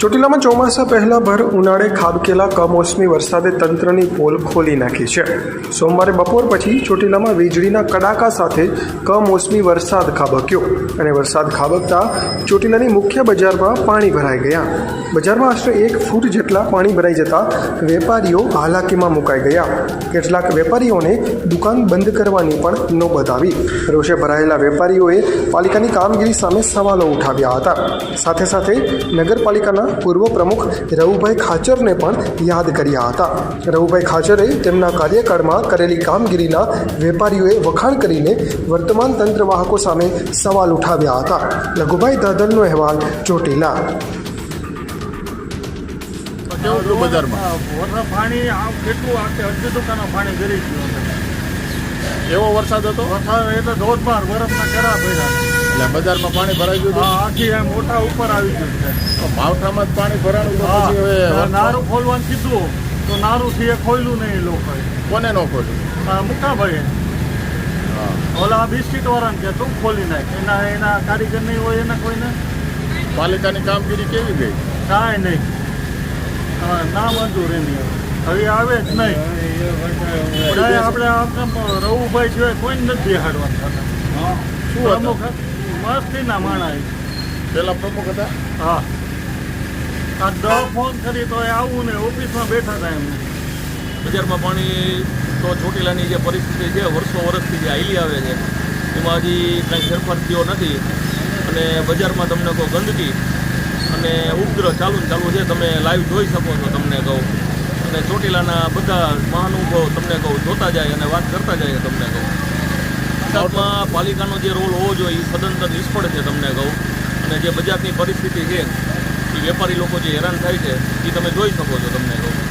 ચોટીલામાં ચોમાસા પહેલા ભર ઉનાળે ખાબકેલા કમોસમી વરસાદે તંત્રની પોલ ખોલી નાખી છે. સોમવારે બપોર પછી ચોટીલામાં વીજળીના કડાકા સાથે કમોસમી વરસાદ ખાબક્યો અને વરસાદ ખાબકતા ચોટીલાની મુખ્ય બજારમાં પાણી ભરાઈ ગયા. બજારમાં આશરે એક ફૂટ જેટલા પાણી ભરાઈ જતા વેપારીઓ હાલાકીમાં મુકાઈ ગયા. કેટલાક વેપારીઓને દુકાન બંધ કરવાની પણ નોબત આવી. રોષે ભરાયેલા વેપારીઓએ પાલિકાની કામગીરી સામે સવાલો ઉઠાવ્યા હતા. સાથે સાથે નગરપાલિકાના પૂર્વ પ્રમુખ રવુભાઈ ખાચરને પણ યાદ કર્યા હતા. રવુભાઈ ખાચરે તેમના કાર્યકાળમાં કરેલી કામગીરીના વેપારીઓએ વખાણ કરીને વર્તમાન તંત્રવાહકો સામે સવાલ ઉઠાવ્યા હતા. લઘુભાઈ દાદલનો અહેવાલ ચોટીલા. કેવું બજારમાં. પાણી આમ કેટલું આખે અડધી દુકાનો પાણી ગરી ગયું એવો વરસાદ હતો? વરસાદ એટલે ધોધમાર બરફના કરા પડ્યા એટલે બજારમાં પાણી ભરાઈ ગયું આખી એમ મોટા ઉપર આવી ગયું છે. માવઠામાં જ પાણી ભરાણું તો પછી હવે નારું ખોલવાનું કીધું. તો નારું થી એ ખોલ્યું નહીં એ લોકોએ. કોને ન ખોલ્યું હા, મુક્કાભાઈએ. હા. ઓલા બિસ્કીટ વાળાને કે તું ખોલી નાખ. એના એના કારીગર નહીં હોય એના કોઈને? પાલિકાની કામગીરી કેવી ગઈ? કાંઈ નહીં. હા, ના મંજૂર એની હવે. આવે જ નહીં. આપણે આપણે રવુભાઈ સિવાય કોઈ નથી બેહાડવાનું શું હતું? પ્રમુખ મસ્તીના માણા પેલા પ્રમુખ હતા? હા. આ દસ ફોન કરી તો એ આવું ને ઓફિસમાં બેઠા હતા એમને બજારમાં પાણી તો ચોટીલાની જે પરિસ્થિતિ છે વર્ષો વર્ષથી જે હાલી આવે છે એમાં હજી કાંઈ ફેરફાર થયો નથી. અને બજારમાં તમને કહું ગંદકી અને ઉપગ્રહ ચાલુ ચાલુ છે તમે લાઈવ જોઈ શકો છો તમને કહું. અને ચોટીલાના બધા મહાનુભાવો તમને કહું જોતા જાય અને વાત કરતા જાય તમને કહું. ગુજરાતમાં પાલિકાનો જે રોલ હોવો જોઈએ એ સદંતર નિષ્ફળ છે તમને કહું. અને જે બજારની પરિસ્થિતિ છે એ વેપારી લોકો જે હેરાન થાય છે એ તમે જોઈ શકો છો તમને કહું.